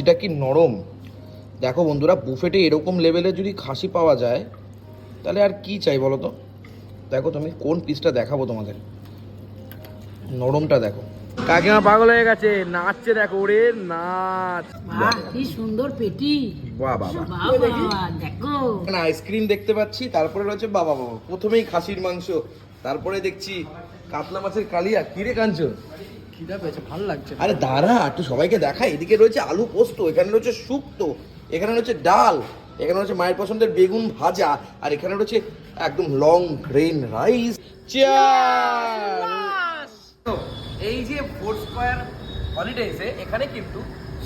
খাসিটা কি নরম? দেখো বন্ধুরা বুফেটে এরকম লেভেলে যদি খাসি পাওয়া যায় তাহলে আর কি চাই বলো তো? দেখো তুমি কোন পিসটা দেখাবো তোমাদের? নরমটা দেখো। কাকিমা পাগল হয়ে গেছে নাচছে দেখো ওরে নাচ। বাহ কি সুন্দর পেটি। বাহ বাবা দেখো। আইসক্রিম দেখতে পাচ্ছি তারপরে রয়েছে বাবা বাবা প্রথমেই খাসির মাংস তারপরে দেখছি কাতলা মাছের কালিয়া। কিরে কাঞ্চন? খিদা পেয়েছে ভালো লাগছে আরে দাঁড়া একটু সবাইকে দেখাই এদিকে রয়েছে আলু পোস্ত এখানে রয়েছে শুক্তো এখানে রয়েছে ডাল এখানে রয়েছে মায়ের পছন্দের বেগুন ভাজা আর এখানে রয়েছে একদম লং গ্রেন রাইস এই যে ফোর স্কোয়ার হলিডেজে এখানে কিন্তু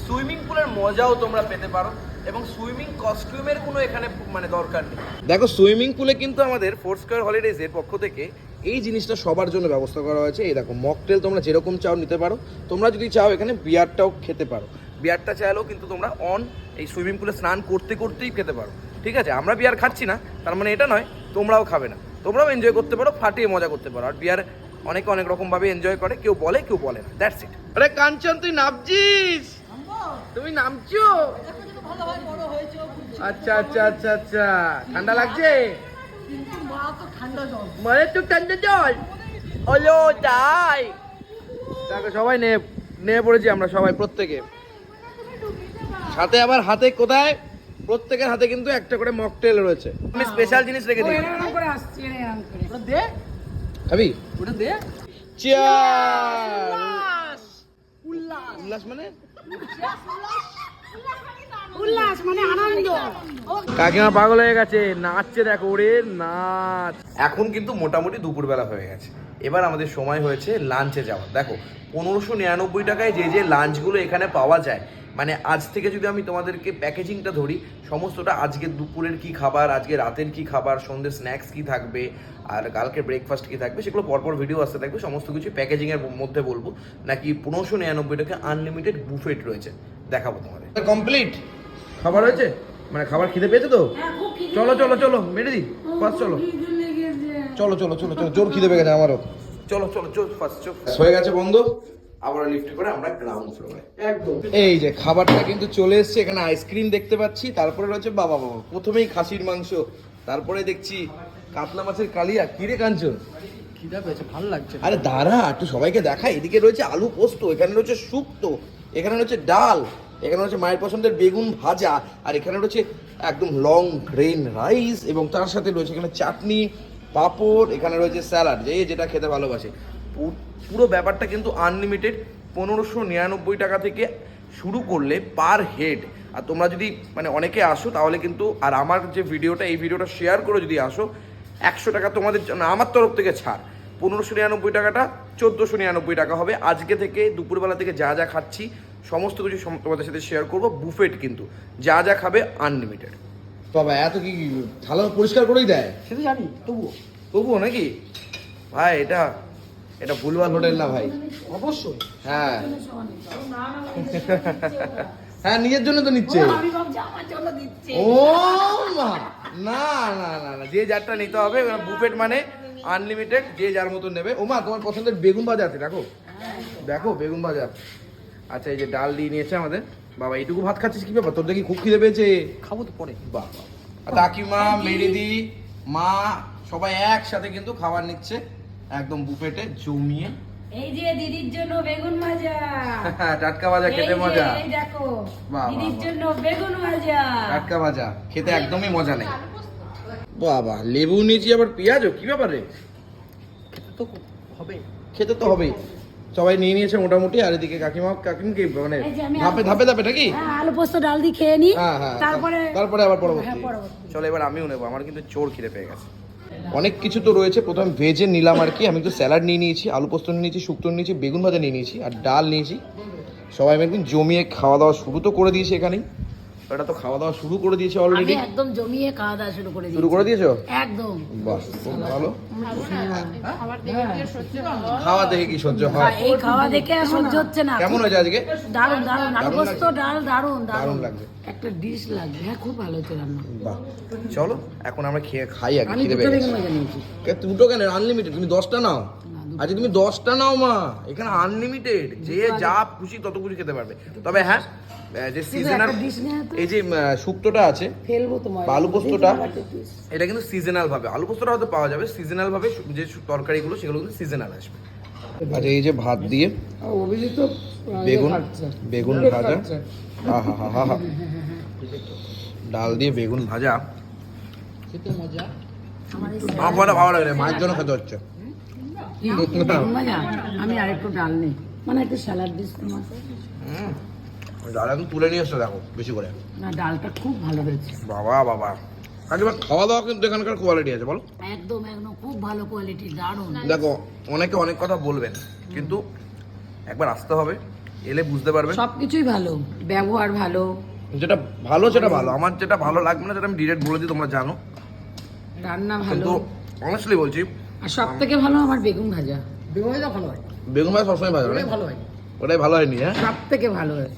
সুইমিং পুলের মজাও তোমরা পেতে পারো এবং সুইমিং কস্টিউমের কোনো এখানে মানে দরকার নেই। দেখো সুইমিং পুলে কিন্তু আমাদের ফোর স্কোয়ার হলিডেজের পক্ষ থেকে এই জিনিসটা সবার জন্য ব্যবস্থা করা হয়েছে। এই দেখো মকটেল তোমরা যেরকম চাও নিতে পারো। তোমরা যদি চাও এখানে বিয়ারটাও খেতে পারো। বিয়ারটা চাইলেও কিন্তু তোমরা অন এই সুইমিং পুলে স্নান করতে করতেই খেতে পারো। ঠিক আছে? আমরা বিয়ার খাচ্ছি না তার মানে এটা নয় তোমরাও খাবে না। তোমরাও এনজয় করতে পারো ফাটিয়ে মজা করতে পারো। আর বিয়ার অনেকে অনেক রকম ভাবে এনজয় করে কেউ বলে কেউ বলে না। দ্যাটস ইট আরে কাঞ্চন তুই নামছিস? তুমি নামছো? আচ্ছা আচ্ছা আচ্ছা আচ্ছা। ঠান্ডা লাগছে? মানে তো ঠান্ডা জল হলো তাই। দেখো সবাই নে নিয়ে পড়েছি আমরা সবাই প্রত্যেকে। সাথে আবার হাতে কোথায়? প্রত্যেকের হাতে কিন্তু একটা করে মকটেল রয়েছে। আমি স্পেশাল জিনিস রেখে দিই। খাবি? ওটা দে। চিয়ার উল্লাস। মানে? উল্লাস মানে আনন্দ। কাকিমা পাগল হয়ে গেছে নাচছে দেখো ওরে নাচ। এখন কিন্তু মোটামুটি দুপুরবেলা হয়ে গেছে। এবার আমাদের সময় হয়েছে লাঞ্চে যাওয়ার। দেখো পনেরোশো নিরানব্বই টাকায় যে যে লাঞ্চগুলো এখানে পাওয়া যায় মানে আজ থেকে যদি আমি তোমাদেরকে প্যাকেজিংটা ধরি সমস্তটা আজকে দুপুরের কি খাবার আজকে রাতের কি খাবার সন্ধ্যে স্ন্যাক্স কি থাকবে আর কালকে ব্রেকফাস্ট কি থাকবে সেগুলো পরপর ভিডিও আসতে থাকবে সমস্ত কিছু প্যাকেজিংয়ের মধ্যে বলব। নাকি পনেরোশো নিরানব্বই টাকা আনলিমিটেড বুফেট রয়েছে দেখাবো তোমাদের। কমপ্লিট খাবার হয়েছে? মানে খাবার খিদে পেয়েছে তো? চলো চলো চলো মেরে দি ফার্স্ট চলো। চলো চলো চলো চলো জোর খিদে পেয়ে গেছে আমারও। চলো চলো চলো ফার্স্ট চলো। হয়ে গেছে বন্ধ। আবার লিফট করে আমরা গ্রাউন্ড ফ্লোরে একদম। এই যে খাবারটা কিন্তু চলে এসেছে। এখানে আইসক্রিম দেখতে পাচ্ছি। তারপরে রয়েছে বাবা বাবা প্রথমেই খাসির মাংস। তারপরে দেখছি কাতলা মাছের কালিয়া। কিরে কাঞ্চন? খিদা পেয়েছে ভালো লাগছে। আরে দাঁড়া একটু সবাইকে দেখাই। এদিকে রয়েছে আলু পোস্ত এখানে রয়েছে শুক্তো এখানে রয়েছে ডাল। এখানে রয়েছে মায়ের পছন্দের বেগুন ভাজা, আর এখানে রয়েছে একদম লং গ্রেন রাইস এবং তার সাথে রয়েছে এখানে চাটনি, পাঁপড়, এখানে রয়েছে স্যালাড যে যেটা খেতে ভালোবাসে। পুরো ব্যাপারটা কিন্তু আনলিমিটেড পনেরোশো নিরানব্বই টাকা থেকে শুরু করলে পার হেড আর তোমরা যদি মানে অনেকে আসো, তাহলে কিন্তু, আর আমার যে ভিডিওটা, এই ভিডিওটা শেয়ার করে যদি আসো, একশো টাকা তোমাদের জন্য, আমার তরফ থেকে ছাড়। পনেরোশো নিরানব্বই টাকাটা চোদ্দোশো নিরানব্বই টাকা হবে। আজকে থেকে দুপুরবেলা থেকে যা যা খাচ্ছি সমস্ত কিছু তোমাদের সাথে শেয়ার করব। বুফেট কিন্তু যা যা খাবে আনলিমিটেড বাবা এত কি থালা পরিষ্কার করেই দেয়? সে তো জানি তবুও। তবুও নাকি? ভাই এটা এটা ভুলভাল হোটেল না ভাই। অবশ্যই। হ্যাঁ। হ্যাঁ নিজের জন্য তো নিচ্ছে। ও মা না না না না যে যারটা নিতে হবে বুফেট মানে আনলিমিটেড যে যার মতো নেবে। ও মা তোমার পছন্দের বেগুন ভাজা আছে দেখো। দেখো বেগুন ভাজা। আচ্ছা এই যে ডাল দিয়ে নিয়েছে আমাদের। বাবা এইটুকু ভাত খাচ্ছিস? কি ব্যাপার? তোর দেখি খুব খিদে পেয়েছে। খাব তো পরে। বাবা কাকিমা মেরিদি মা সবাই একসাথে কিন্তু খাবার নিচ্ছে। একদম বুফেটে জমিয়ে। এই যে দিদির জন্য বেগুন ভাজা। টাটকা ভাজা খেতে মজা। এই দেখো দিদির জন্য বেগুন ভাজা। টাটকা ভাজা খেতে একদমই মজা নেই। বাবা লেবু নিয়েছি আবার পেঁয়াজও কি ব্যাপারে খেতে তো হবে। খেতে তো হবেই। সবাই নিয়ে নিয়েছে মোটামুটি আর এদিকে কাকিমা কাকিম কি মানে ধাপে ধাপে ধাপে নাকি? হ্যাঁ আলু পোস্ত ডাল দিয়ে খেয়ে নি। হ্যাঁ হ্যাঁ তারপরে তারপরে আবার পরবর্তী। চলো এবার আমিও নেব আমার কিন্তু চোর খিদে পেয়ে গেছে। অনেক কিছু তো রয়েছে প্রথম ভেজে নিলাম আর কি আমি তো স্যালাড নিয়ে নিয়েছি আলু পোস্ত নিয়ে নিয়েছি শুক্তো নিয়ে নিয়েছি বেগুন ভাজা নিয়ে নিয়েছি আর ডাল নিয়েছি। সবাই মিলে জমিয়ে খাওয়া দাওয়া শুরু তো করে দিয়েছি এখানেই। এটা তো খাওয়া দাওয়া শুরু করে দিয়েছে আমি একদম জমিয়ে খাওয়া দাওয়া শুরু করে শুরু করে দিয়েছ? একদম। বাহ খুব ভালো। হ্যাঁ। খাওয়া দেখে কি সহ্য হয়? এই খাওয়া দেখে আর সহ্য হচ্ছে না। কেমন হয়েছে আজকে? আলু পোস্ত ডাল দারুণ দারুণ। দারুণ লাগছে। একটা ডিশ লাগবে। হ্যাঁ খুব ভালো হচ্ছে রান্না। বাহ। চলো এখন আমরা খেয়ে খাই আগে খিদে দুটো পেয়ে গেছে। দুটো কেন? আনলিমিটেড তুমি দশটা নাও। আচ্ছা তুমি দশটা নাও মা। এখানে আনলিমিটেড যে যা খুশি তত খুশি খেতে পারবে। তবে হ্যাঁ যে সিজনাল। এই যে শুক্তোটা আছে ফেলব তোমার আলু পোস্তটা? এটা কিন্তু সিজনাল ভাবে। আলু পোস্তটা হয়তো পাওয়া যাবে। সিজনাল ভাবে যে তরকারিগুলো সেগুলো কিন্তু সিজনাল আসবে। আচ্ছা এই যে ভাত দিয়ে অভিজিৎ ইয়ে বেগুন। বেগুন ভাজা। আহা হা হা হা ডাল দিয়ে বেগুন ভাজা। খেতে মজা। আমার ভালো লাগে মায়ের জন্য খেতে হচ্ছে? আমি আর একটু ডাল নেই। মানে একটু স্যালাড দিস হুম, ডাল এখন তুলে নিয়ে এসছে দেখো বেশি করে। না ডালটা খুব ভালো হয়েছে। বাবা বাবা। কাকিমা খাওয়া দাওয়া কিন্তু এখানকার কোয়ালিটি আছে বলো। একদম একদম খুব ভালো কোয়ালিটি দারুণ। দেখো অনেকে অনেক কথা বলবেন কিন্তু একবার আসতে হবে এলে বুঝতে পারবে সবকিছুই ভালো ব্যবহার ভালো। যেটা ভালো সেটা ভালো। আমার যেটা ভালো লাগবে না সেটা আমি ডিরেক্ট বলে দিই তোমরা জানো। রান্না ভালো। অনেস্টলি বলছি আর সব থেকে ভালো আমার বেগুন ভাজা। বেগুন ভাজা ভালো হয়। বেগুন ভাজা সবসময় ভালো ওটাই হয় ভালো হয়। ওটাই ভালো হয়নি হ্যাঁ? সব থেকে ভালো হয়েছে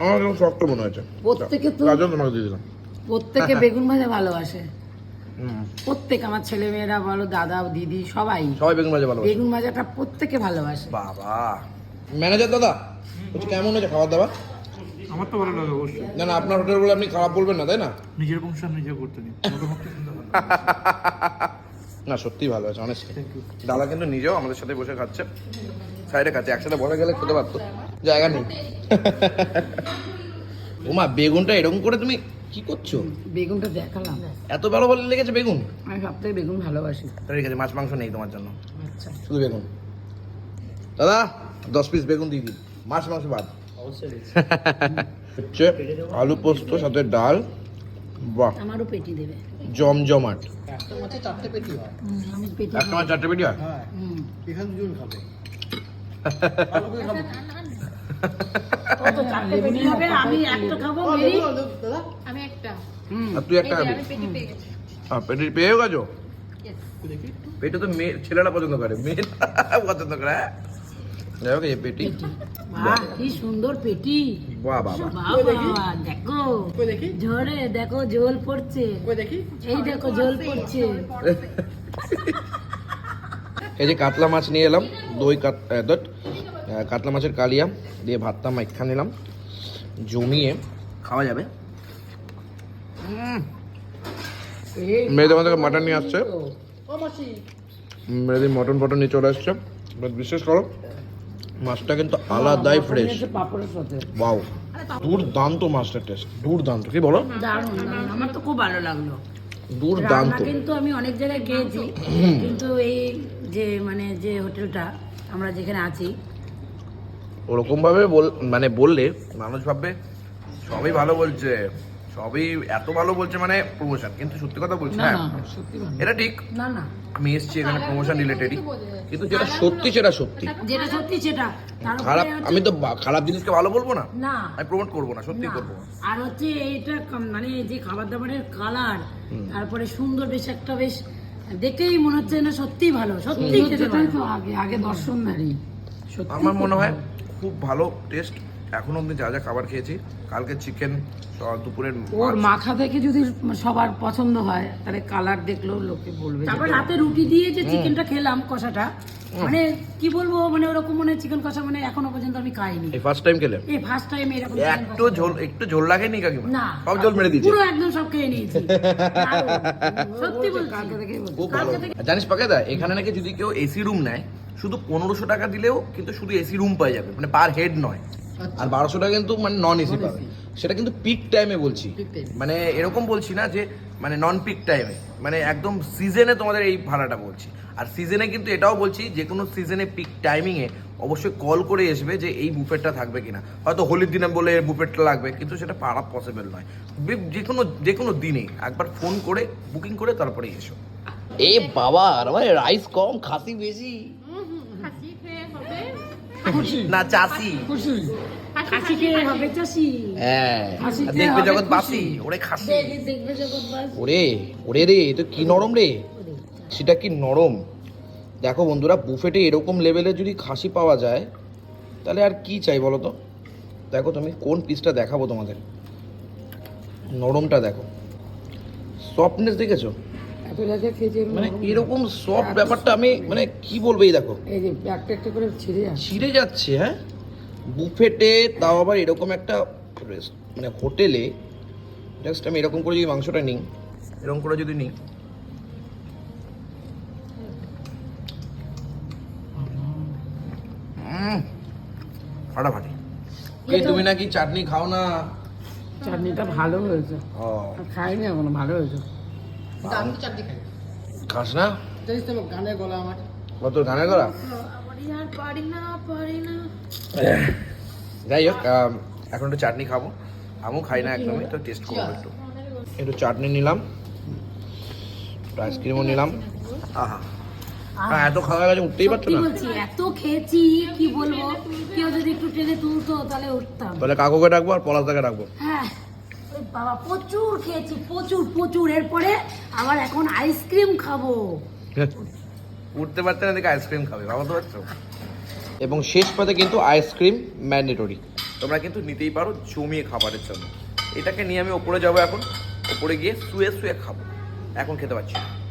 আমার কেমন শক্ত মনে হয়েছে। প্রত্যেকে তো তার জন্য তোমাকে দিয়ে দিলাম। প্রত্যেকে বেগুন ভাজা ভালোবাসে। হুম, প্রত্যেক আমার ছেলে মেয়েরা বলো দাদা দিদি সবাই সবাই বেগুন ভাজা ভালো বেগুন ভাজাটা প্রত্যেকে ভালোবাসে। বাবা। ম্যানেজার দাদা বলছি কেমন হয়েছে খাবার দাবার? আমার তো ভালো লাগে অবশ্যই। না না আপনার হোটেল বলে আপনি খারাপ বলবেন না তাই না? নিজের বংশ নিজে করতে নিই না সত্যি ভালো আছে অনেস্টলি দাদা কিন্তু নিজেও আমাদের সাথে বসে খাচ্ছে সাইডে খাচ্ছে একসাথে বসে গেলে খেতে পারতো। জায়গা নেই। ওমা বেগুনটা এরকম করে তুমি কি করছ? বেগুনটা দেখালাম। এত ভালো ভালো লেগেছে বেগুন? আমি সব থেকে বেগুন ভালোবাসি। ঠিক আছে মাছ মাংস নেই তোমার জন্য। আচ্ছা। শুধু বেগুন। দাদা দশ পিস বেগুন দিয়ে দিন। মাছ মাংস বাদ। অবশ্যই হচ্ছে আলু পোস্ত সাথে ডাল। বাহ। আমারও পেটি দেবে। জমজমাট। একটা মাছে চারটে পেটি হয়। একটা মাছ চারটে পেটি হয়? হ্যাঁ এখানে দুজন খাবে। পেটি হবে আমি একটা খাব ও, মেরি। দেখো, দেখো, দাদা। আমি একটা। তুই একটা এই খাবি। আমি পেটি পেয়ে গেছি। পেটি পেয়েও গেছো? Yes. দেখি। পেটি তো মেয়ে ছেলেরা পছন্দ করে। মেয়েরা পছন্দ করে হ্যাঁ? যাই হোক এই পেটি। বাহ কি সুন্দর পেটি। বাহ বাবা দেখো? ঝরে দেখো জল পড়ছে। এই দেখো জল পড়ছে। এই যে কাতলা মাছ নিয়ে এলাম দই কাতলা মাছের কালিয়া দিয়ে ভাতটা মাইখা নিলাম। জমিয়ে খাওয়া যাবে। এই মেয়েদের মধ্যে মাটন নিয়ে আসছে। মেয়েদের মটন ফটন নিয়ে চলে আসছে। বিশেষ করো মাছটা কিন্তু আলাদাই ফ্রেশ পাপড়ের সাথে। বাউ দুর্দান্ত মাছটার টেস্ট দুর্দান্ত। কি বলো? দারুণ আমার তো খুব ভালো লাগল। দুর্দান্ত। কিন্তু আমি অনেক জায়গায় গিয়েছি কিন্তু এই যে মানে যে হোটেলটা আমরা যেখানে আছি ওরকম ভাবে বল মানে বললে মানুষ ভাববে সবই ভালো বলছে। সবই এত ভালো বলছে মানে প্রমোশন কিন্তু সত্যি কথা বলছি না হ্যাঁ? সত্যি এটা ঠিক। না না। আমি এসেছি এখানে প্রমোশন রিলেটেডই কিন্তু যেটা সত্যি সেটা সত্যি। যেটা সত্যি সেটা। খারাপ আমি তো খারাপ জিনিসকে ভালো বলব না? না। আমি প্রমোট করব না সত্যি করব আর হচ্ছে এইটা মানে যে খাবার দাবারের কালার তারপরে সুন্দর বেশ একটা বেশ দেখেই মনে হচ্ছে না সত্যি ভালো সত্যি খেতে তো আগে আগে দর্শন নারী সত্যি আমার মনে হয় খুব ভালো টেস্ট এখন অবধি যা যা খাবার খেয়েছি কালকে চিকেন দুপুরের ওর মাখা থেকে যদি সবার পছন্দ হয় তাহলে কালার দেখলেও লোকে বলবে তারপর রাতে রুটি দিয়ে যে চিকেনটা খেলাম কষাটা মানে কি বলব মানে ওরকম মানে চিকেন কষা মানে এখনও পর্যন্ত আমি খাইনি। এই ফার্স্ট টাইম খেলে? এই ফার্স্ট টাইম এরকম একটু ঝোল একটু ঝোল লাগেনি কাকিমা? না সব ঝোল মেরে দিয়েছে। পুরো একদম সব খেয়ে নিয়েছি। সত্যি বলছি। কালকে থেকে জানিস পাকেদা এখানে নাকি যদি কেউ এসি রুম নেয় শুধু পনেরোশো টাকা দিলেও কিন্তু শুধু এসি রুম পাই যাবে মানে পার হেড নয়। আর বারোশো টাকা কিন্তু মানে নন এসি পাবে। সেটা কিন্তু পিক টাইমে বলছি। মানে এরকম বলছি না যে মানে নন পিক টাইমে মানে একদম সিজনে তোমাদের এই ভাড়াটা বলছি। আর সিজনে কিন্তু এটাও বলছি যে কোনো সিজনে পিক টাইমিংয়ে অবশ্যই কল করে আসবে যে এই বুফেটটা থাকবে কিনা। হয়তো হোলির দিনে বলে বুফেটটা লাগবে কিন্তু সেটা পারা পসিবল নয়। যে কোনো যে কোনো দিনে একবার ফোন করে বুকিং করে তারপরে এসো। এ বাবা আর মানে রাইস কম খাসি বেশি। না চাষি। হ্যাঁ খাসি আর খেয়ে দেখবে জগৎ বাসি ওরে খাসি। দেখবে দেখবে জগৎবাস ওরে ওরে রে তো কি নরম রে। সেটা কি নরম? দেখো বন্ধুরা বুফেটে এরকম লেভেলে যদি খাসি পাওয়া যায় তাহলে আর কি চাই বলো তো? দেখো তুমি কোন পিসটা দেখাবো তোমাদের? নরমটা দেখো। সফটনেস দেখেছ? মানে এরকম সফট ব্যাপারটা আমি মানে কি বলব এই দেখো? এই যে একটা একটা করে ছিঁড়ে যাচ্ছে ছিঁড়ে যাচ্ছে হ্যাঁ? বুফেটে তাও আবার এরকম একটা মানে হোটেলে জাস্ট আমি এরকম করে যদি মাংসটা নিই এরকম করে যদি নিই। ফাটাফাটি। এই তুমি নাকি চাটনি খাও না? চাটনিটা ভালো হয়েছে। খাইনি এখনও ভালো হয়েছে। আমি তো চারটে খাই। খাস না? জানিস তো গানের গলা আমার। কত গানের করা পারি না পারি না। যাই হোক এখন একটু চাটনি খাব। আমিও খাই না একদমই তো টেস্ট করব একটু। একটু চাটনি নিলাম। আইসক্রিমও নিলাম। আহা। হ্যাঁ এত খাওয়া গেছে উঠতেই পারছ না? এত খেয়েছি কি বলব? কেউ যদি একটু টেনে তুলতো তাহলে উঠতাম। তাহলে কাকুকে ডাকবো আর পলাশ পলাশদাকে ডাকবো। হ্যাঁ। বাবা প্রচুর খেয়েছি প্রচুর প্রচুর। এরপরে আবার এখন আইসক্রিম খাব। উঠতে পারতে না দেখে আইসক্রিম খাবে ভাবতে পারছ এবং শেষ পথে কিন্তু আইসক্রিম ম্যান্ডেটরি। তোমরা কিন্তু নিতেই পারো জমিয়ে খাবারের জন্য। এটাকে নিয়ে আমি ওপরে যাব এখন। ওপরে গিয়ে শুয়ে শুয়ে খাব। এখন খেতে পারছি না।